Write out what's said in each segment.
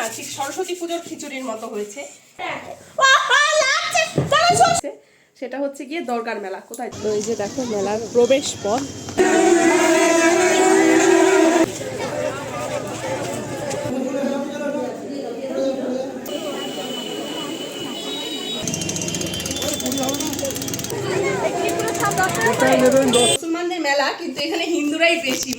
না ঠিক সরস্বতী পুজোর খিচুড়ির মতো হয়েছে। সেটা হচ্ছে গিয়ে দরগার মেলা কোথায়? তো এই যে দেখো মেলার প্রবেশ পথ। মুসলমানদের মেলা কিন্তু এখানে হিন্দুরাই বেশি।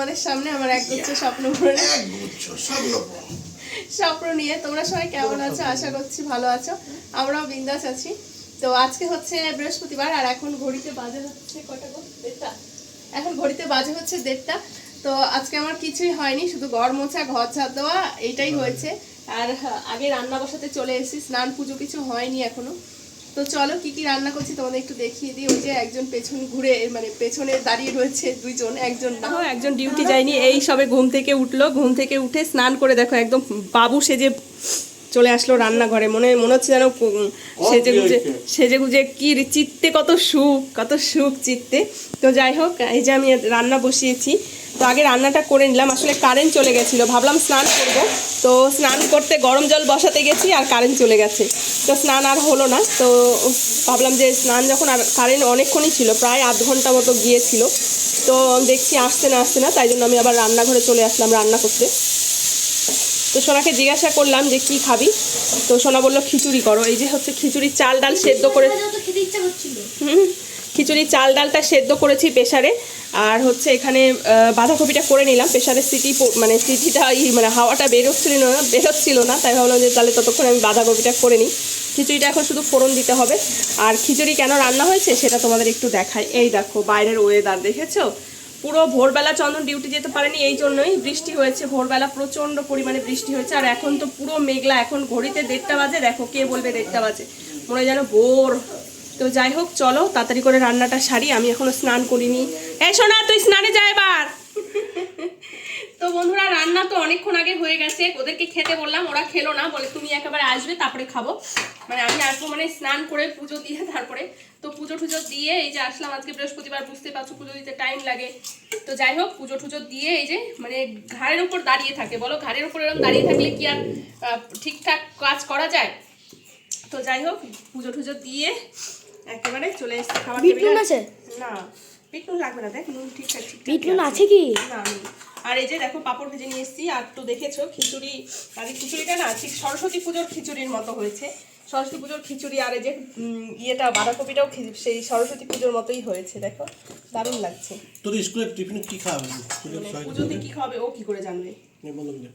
তোমাদের সামনে আমার এক হচ্ছে স্বপ্নপূরণ স্বপ্ন নিয়ে তোমরা সবাই কেমন আছো? আশা করছি ভালো আছো। আমরাও বিন্দাস আছি। তো আজকে হচ্ছে বৃহস্পতিবার আর এখন ঘড়িতে বাজে হচ্ছে কটা গো? দেড়টা। এখন ঘড়িতে বাজে হচ্ছে দেড়টা। তো আজকে আমার কিছুই হয়নি শুধু ঘর মোছা ঘর ছাদ দেওয়া এইটাই হয়েছে। আর হ্যাঁ, আগে রান্না বসাতে চলে এসেছি স্নান পুজো কিছু হয়নি এখনও। তো চলো কি কি রান্না করছি তোমাদের একটু দেখিয়ে দিই। ওই যে একজন পেছন ঘুরে মানে পেছনে দাঁড়িয়ে রয়েছে দুইজন একজন না। একজন ডিউটি যায়নি এই সবে ঘুম থেকে উঠল ঘুম থেকে উঠে স্নান করে দেখো একদম বাবু সেজে চলে আসলো রান্নাঘরে। মনে মনে হচ্ছে যেন সেজে গুজে সেজে গুজে কি চিত্তে কত সুখ কত সুখ চিত্তে। তো যাই হোক এই যে আমি রান্না বসিয়েছি। তো আগে রান্নাটা করে নিলাম। আসলে কারেন্ট চলে গেছিল। ভাবলাম স্নান করব। তো স্নান করতে গরম জল বসাতে গেছি আর কারেন্ট চলে গেছে। তো স্নান আর হলো না। তো ভাবলাম যে স্নান যখন আর কারেন্ট অনেকক্ষণই ছিল প্রায় আধ ঘণ্টা মতো গিয়েছিল। তো দেখছি আসছে না আসছে না তাই জন্য আমি আবার রান্নাঘরে চলে আসলাম রান্না করতে। তো সোনাকে জিজ্ঞাসা করলাম যে কি খাবি? তো সোনা বলল খিচুড়ি করো। এই যে হচ্ছে খিচুড়ির চাল ডাল সেদ্ধ করে হুম, খিচুড়ি, চাল ডালটা সেদ্ধ করেছি প্রেশারে আর হচ্ছে এখানে বাঁধাকপিটা করে নিলাম। প্রেশারের সিটি মানে সিটিটা মানে হাওয়াটা বেরোচ্ছিল না বেরোচ্ছিল না, তাই ভাবলাম যে তাহলে ততক্ষণ আমি বাঁধাকপিটা করে নিই। খিচুড়িটা এখন শুধু ফোড়ন দিতে হবে। আর খিচুড়ি কেন রান্না হয়েছে সেটা তোমাদের একটু দেখাই। এই দেখো, বাইরের ওয়েদার দেখেছ? পুরো ভোরবেলা চন্দন ডিউটি যেতে পারেনি, এই জন্যই বৃষ্টি হয়েছে। ভোরবেলা প্রচণ্ড পরিমাণে বৃষ্টি হয়েছে। আর এখন তো পুরো মেঘলা, এখন ঘড়িতে দেড়টা বাজে। দেখো, কে বলবে দেড়টা বাজে? মনে যেন ভোর। তো যাই হোক, চলো, তাড়াতাড়ি করে রান্নাটা সারি, আমি এখনও স্নান করিনি। এই শোনা তুই স্নানে যা এবার। তো বন্ধুরা, রান্না তো অনেকক্ষণ আগে হয়ে গেছে। ওদেরকে খেতে বললাম, ওরা খেলো না, বলে তুমি একেবারে আসবে, তারপরে খাব। মানে আমি আসব মানে স্নান করে পুজো দিয়ে, তারপরে। তো পুজো টুজো দিয়ে, এই যে আসলাম আজকে বৃহস্পতিবার, বুঝতে পারছ পুজো দিতে টাইম লাগে। তো যাই হোক, পুজো টুজো দিয়ে, এই যে মানে ঘাড়ের উপর দাঁড়িয়ে থাকে। বলো, ঘাড়ের উপর এরকম দাঁড়িয়ে থাকলে কি আর ঠিকঠাক কাজ করা যায়? তো যাই হোক, পুজো টুজো দিয়ে একেবারে চলে এসেছি খাবার বিটরুন আছে? না বিটরুন লাগবে না দেখ নুন ঠিকঠাক ঠিকঠাক বিটরুন আছে। কি? না আমি আর এই যে দেখো পাপড় ভেজে নিয়ে এসেছি আর তো দেখেছ খিচুড়ি আর খিচুড়িটা না ঠিক সরস্বতী পুজোর খিচুড়ির মতো হয়েছে। সরস্বতী পুজোর খিচুড়ি আর এই যে ইয়েটা বাঁধাকপিটাও সেই সরস্বতী পুজোর মতোই হয়েছে দেখো দারুণ লাগছে। তোর স্কুলের টিফিনে কি খাওয়াবে মানে পুজোতে কি খাবে ও কি করে জানবে? নে বলো না।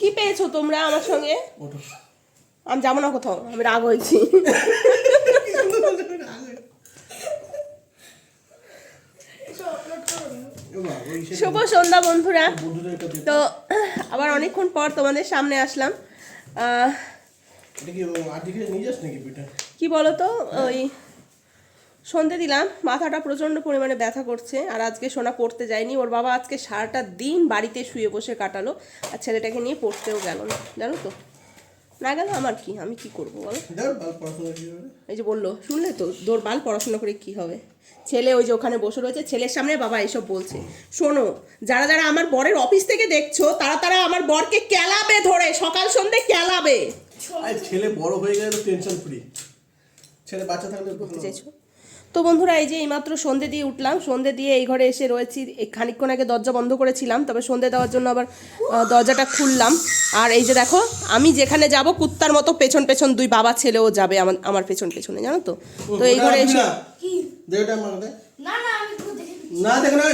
কি পেয়েছ তোমরা আমার সঙ্গে? আমি যাব না কোথাও আমি রাগ হয়েছি। শুভ সন্ধ্যা বন্ধুরা। তো আবার অনেকক্ষণ পর তোমাদের সামনে আসলাম। কি বলতো ওই সন্ধে দিলাম মাথাটা প্রচণ্ড পরিমাণে ব্যথা করছে আর আজকে সোনা পড়তে যায়নি। ওর বাবা আজকে সারাটা দিন বাড়িতে শুয়ে বসে কাটালো আর ছেলেটাকে নিয়ে পড়তেও গেল না। জানো তো? না গেল আমার কি? আমি কি করব বলো? এই যে বলল শুনলে তো? দোর বাল পড়াশোনা করে কি হবে? ছেলে ওই যে ওখানে বসে রয়েছে ছেলের সামনে বাবা এসব বলছে। শোনো যারা যারা আমার বরের অফিস থেকে দেখছ তারা তারা আমার বরকে ক্যালাবে ধরে সকাল সন্ধে ক্যালাবে আর ছেলে বড় হয়ে গেলে টেনশন ফ্রি ছেলে বাচ্চা থাকলে করতে চাইছো? তো বন্ধুরা এই যে এইমাত্র সন্ধে দিয়ে উঠলাম। সন্ধে দিয়ে এই ঘরে এসে রয়েছি। এই খানিকক্ষণ আগে দরজা বন্ধ করেছিলাম তবে সন্ধে দেওয়ার জন্য আবার দরজাটা খুললাম। আর এই যে দেখো আমি যেখানে যাব কুত্তার মতো পেছন পেছন দুই বাবা ছেলেও যাবে আমার আমার পেছন পেছনে জানো তো? তো এই ঘরে এসে না তো দেখ না।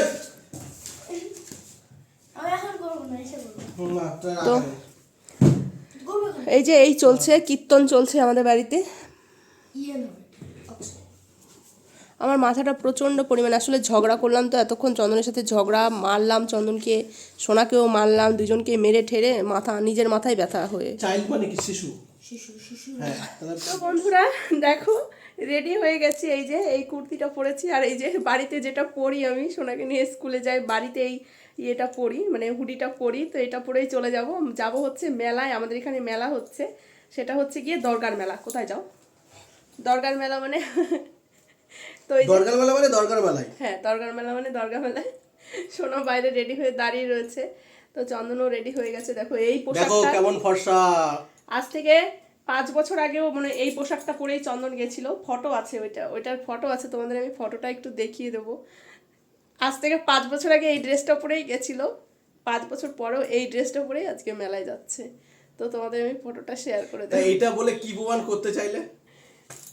এই যে এই চলছে কীর্তন চলছে আমাদের বাড়িতে। ইয়ে আমার মাথাটা প্রচণ্ড পরিমাণে আসলে ঝগড়া করলাম তো এতক্ষণ চন্দনের সাথে ঝগড়া মারলাম চন্দনকে সোনাকেও মারলাম দুজনকে মেরে ঠেরে মাথা নিজের মাথায় ব্যথা হয়ে। চাইল্ড মানে কি? শিশু? শিশু শিশু হ্যাঁ তো বন্ধুরা দেখো রেডি হয়ে গেছি এই যে এই কুর্তিটা পরেছি আর এই যে বাড়িতে যেটা পরি আমি সোনাকে নিয়ে স্কুলে যাই বাড়িতে এই ইয়েটা পরি মানে হুডিটা পরি তো এটা পরেই চলে যাব। যাব হচ্ছে মেলায় আমাদের এখানে মেলা হচ্ছে সেটা হচ্ছে গিয়ে দরগার মেলা। কোথায় যাও? দরগার মেলা মানে তো এই দরকার বেলা মানে দরকার বেলায় হ্যাঁ দরগার মেলা মানে দরগা মেলায়। সোনা বাইরে রেডি হয়ে দাঁড়িয়ে রয়েছে। তো চন্দনও রেডি হয়ে গেছে। দেখো এই দেখো কেমন ফর্সা। আজ থেকে পাঁচ বছর আগেও মানে এই পোশাকটা পরেই চন্দন গেছিল। ফটো আছে ওইটা। ওইটার ফটো আছে। তোমাদের আমি ফটোটা একটু দেখিয়ে দেবো। আজ থেকে পাঁচ বছর আগে এই ড্রেসটা পরেই গেছিল। পাঁচ বছর পরেও এই ড্রেসটা পরেই আজকে মেলায় যাচ্ছে। তো তোমাদের আমি ফটোটা শেয়ার করে দেবো। এইটা বলে কি প্রমাণ করতে চাইলে?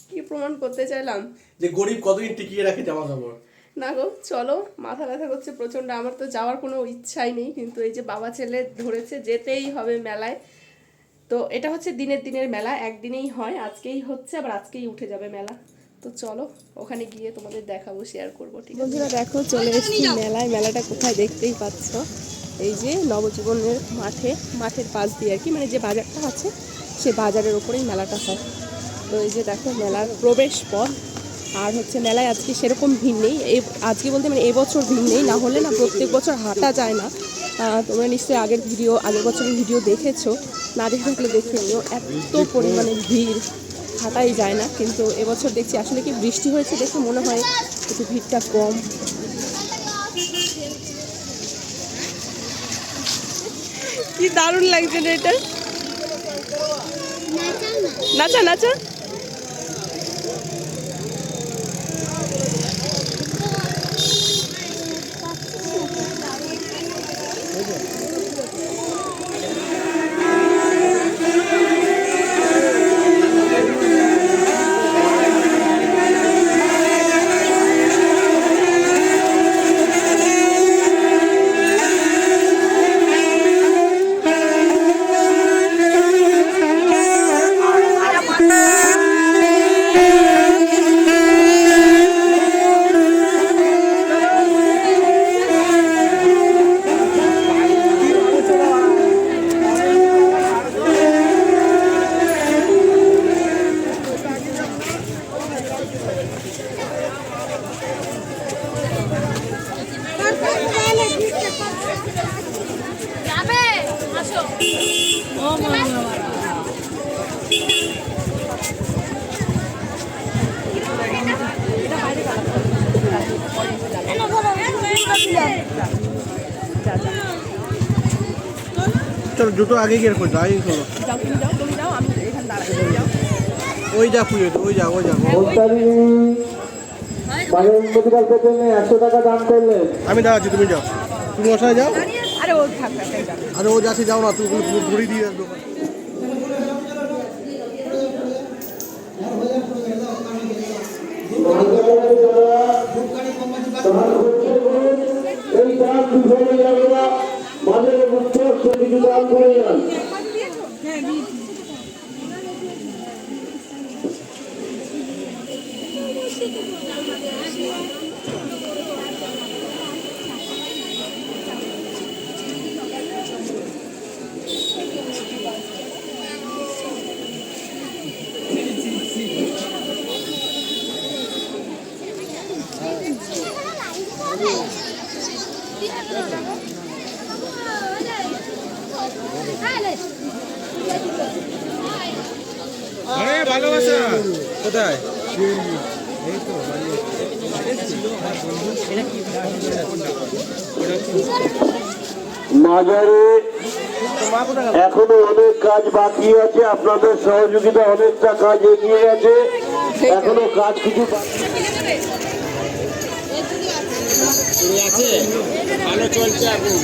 কি প্রমাণ করতে চাইলাম? যে গরিব কতদিন টিকিয়ে রাখে জামা কাপড়? না গো চলো মাথা ব্যথা করছে প্রচণ্ড। আমার তো যাওয়ার কোনো ইচ্ছাই নেই কিন্তু এই যে বাবা ছেলে ধরেছে যেতেই হবে মেলায়। তো এটা হচ্ছে দিনের দিনের মেলা একদিনেই হয় আজকেই হচ্ছে আবার আজকেই উঠে যাবে মেলা। তো চলো ওখানে গিয়ে তোমাদের দেখাবো শেয়ার করব ঠিক বন্ধুরা দেখো চলে এসেছি মেলায়। মেলাটা কোথায় দেখতেই পাচ্ছ? এই যে নবজীবনের মাঠে মাঠের পাশ দিয়ে আর কি মানে যে বাজারটা আছে সে বাজারের ওপরেই মেলাটা হয়। তো এই যে দেখো মেলার প্রবেশ পথ আর হচ্ছে মেলায় আজকে সেরকম ভিড় নেই। আজকে বলতে মানে এবছর ভিড় নেই না হলে না প্রত্যেক বছর হাঁটা যায় না। তোমরা নিশ্চয়ই আগের ভিডিও আগের বছরের ভিডিও দেখেছ। না দেখে থাকলে দেখে নিও এত পরিমাণে ভিড় হাঁটাই যায় না। কিন্তু এবছর দেখছি আসলে কি বৃষ্টি হয়েছে দেখে মনে হয় একটু ভিড়টা কম। কি দারুণ লাগছে রে এটা? নাচা নাচা। জুতো আগে গিয়ে করছ আগে চলো। যাও তুমি যাও তুমি যাও আমি এখানে দাঁড়াই যাও। ওই যা পুজো ওই যা ওই যা। একশো টাকা দান করলেন আমি দাঁড়াচ্ছি তুমি যাও। তুমি ওর যাও? আরে ও। আরে ও যাচ্ছে যাও না তুমি ঘুরি দিয়ে আসবে। এই দান বিফলে যাবে না মাঝে মধ্যে কিছু করে যান মাজারে এখনও অনেক কাজ বাকি আছে আপনাদের সহযোগিতা অনেকটা কাজ এগিয়ে গেছে। এখনও কাজ কিছু বাকি আছে। ভালো চলছে এখন।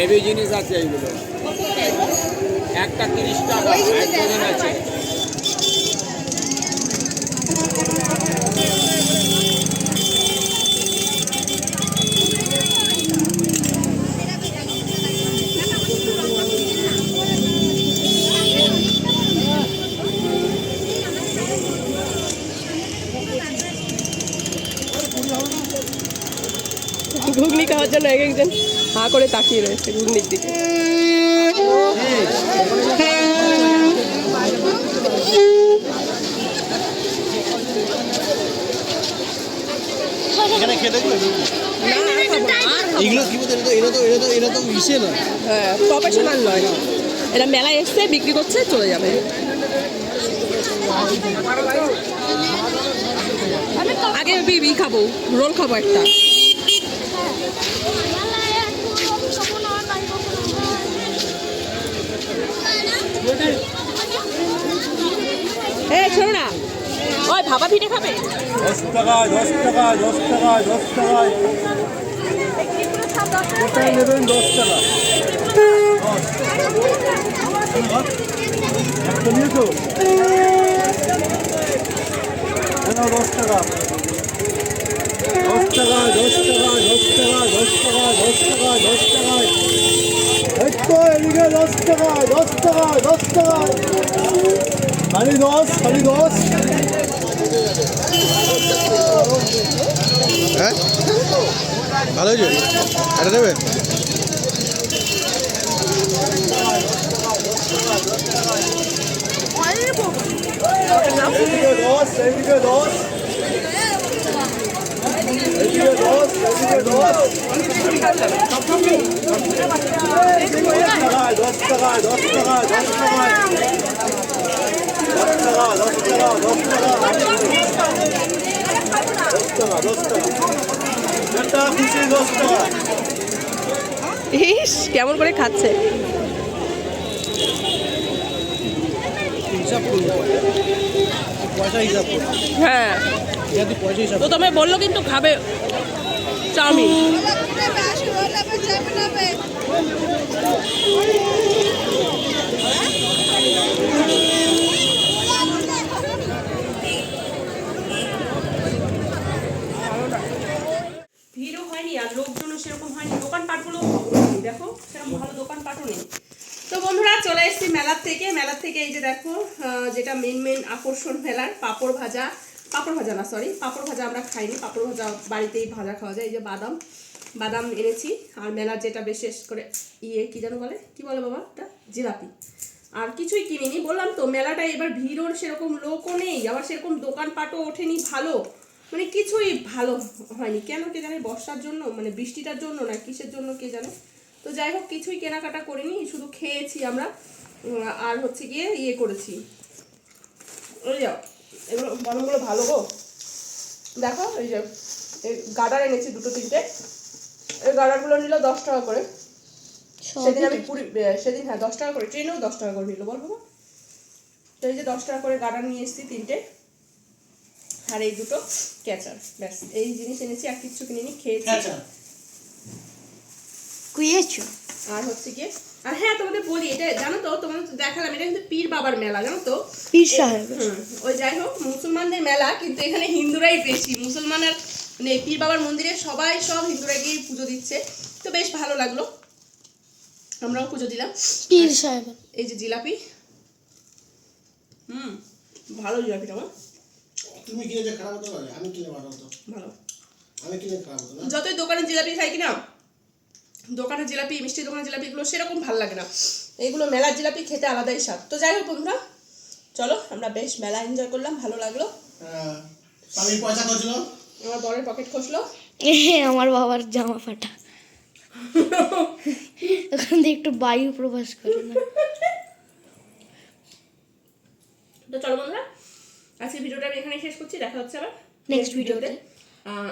হেভি জিনিস আছে এইগুলো। একটা তিরিশ টাকা এক ডজন খাওয়ার জন্য এক একজন হা করে তাকিয়ে রয়েছে ঘূর্ণির দিকে। এটা এটা এটা হ্যাঁ প্রফেশনাল নয়। এরা মেলায় এসছে বিক্রি করছে চলে যাবে। আগে বিবি খাব রোল খাব একটা। ভাবা পিঠে খাবে দশ টাকা দশ টাকা দশ টাকা দশ টাকা কোথায় নেবেন দশ টাকা এনাও দশ টাকা দশ টাকা দশ টাকা দশ টাকা দশ টাকা দশ টাকা দশ টাকা এই তো এদিকে দশ টাকা দশ টাকা দশ টাকা খালি দশ খালি দশ হ্যাঁ? ভালো হয়েছে? এটা দেবে এদিকে দশ এদিকে দশ এদিকে দশ এদিকে দশ টাকায় দশ টাকায় দশ টাকায় দশ টাকায় দশ টাকা দশ টাকা দশ টাকা দশ টাকা দশ টাকা একটা খুশি দশ টাকা ইস কেমন করে খাচ্ছে? হিসাব করব পয়সা হিসাব হ্যাঁ। যদি পয়সা হিসাব তো তুমি বলল কিন্তু খাবে। চাউমিন ভিড়ও হয়নি আর লোকজনও সেরকম হয়নি দোকানপাটগুলো দেখো সেরকম ভালো দোকানপাটও নেই তো বন্ধুরা চলে এসেছি মেলার থেকে মেলার থেকে এই যে দেখো যেটা মেন মেন আকর্ষণ ফেলার পাঁপড় ভাজা। পাঁপড় ভাজা না সরি পাঁপড় ভাজা আমরা খাইনি। পাঁপড় ভাজা বাড়িতেই ভাজা খাওয়া যায়, এই যে বাদাম। বাদাম এনেছি, আর মেলার যেটা বিশেষ করে ইয়ে কি যেন বলে? কি বলে বাবা এটা জিলাপি। আর কিছুই কিনিনি। বললাম তো মেলাটা এবার ভিড়ও সেরকম লোকও নেই, আবার সেরকম দোকানপাটও ওঠেনি ভালো। মানে কিছুই ভালো হয়নি। কেন কে জানে বর্ষার জন্য মানে বৃষ্টিটার জন্য না, কিসের জন্য কে জানে? তো যাই হোক, কিছুই কেনাকাটা করিনি, শুধু খেয়েছি আমরা। আর হচ্ছে গিয়ে ইয়ে করেছি। ওই যাও এগুলো বরংগুলো ভালো গো। দেখো এই যে এই গার্ডার এনেছি দুটো তিনটে। এই গার্ডারগুলো নিল দশ টাকা করে। সেদিন আমি পুরি সেদিন হ্যাঁ দশ টাকা করে ট্রেনেও দশ টাকা করে নিল বলব তো এই যে দশ টাকা করে গাডার নিয়ে এসেছি তিনটে। আর এই দুটো ক্যাচার ব্যাস এই জিনিস এনেছি আর কিচ্ছু কিনিনি খেয়েছি। কুয়েছো আর হচ্ছে কি আর হ্যাঁ তোমাদের বলি এটা জানো তো তোমাদের দেখালাম এটা কিন্তু পীর বাবার মেলা জানো তো? পীর সাহেব। ওই যাই হোক মুসলমানদের মেলা কিন্তু এখানে হিন্দুরাই বেশি। মুসলমান আর মানে পীর বাবার মন্দিরে সবাই সব হিন্দুরা গিয়ে পুজো দিচ্ছে। তো বেশ ভালো লাগল। আমরাও পুজো দিলাম। পীর সাহেব। এই যে জিলাপি। হুম ভালো জিলাপিটা আমার তুমি কিনে যে খারাপ হতে পারে আমি কিনে ভালো হতো ভালো। আমি কিনে খারাপ হতো যতই দোকানে জিলাপি খাই কিনা দোকানের জিলাপি মিষ্টি দোকানের জিলাপিগুলো সেরকম ভালো লাগে না। এইগুলো মেলার জিলাপি খেতে আলাদাই স্বাদ। তো যাই হোক বন্ধুরা চলো আমরা বেশ মেলা এনজয় করলাম ভালো লাগল। হ্যাঁ, স্বামীর পয়সা করছিল আমার বরের পকেট খসলো আমার বাবার জামা ফাটা। ওখান থেকে একটু বায়ু প্রবেশ করে না। তো চলো বন্ধুরা আজকে ভিডিওটা আমি এখানে শেষ করছি দেখা হচ্ছে আবার Next ভিডিওতে। আহ,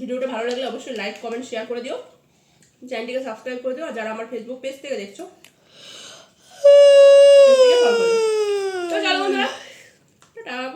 ভিডিওটা ভালো লাগলে অবশ্যই লাইক কমেন্ট শেয়ার করে দিও। চ্যানেলটিকে সাবস্ক্রাইব করে দিও আর যারা আমার ফেসবুক পেজ থেকে দেখছ তো বন্ধুরা টাটা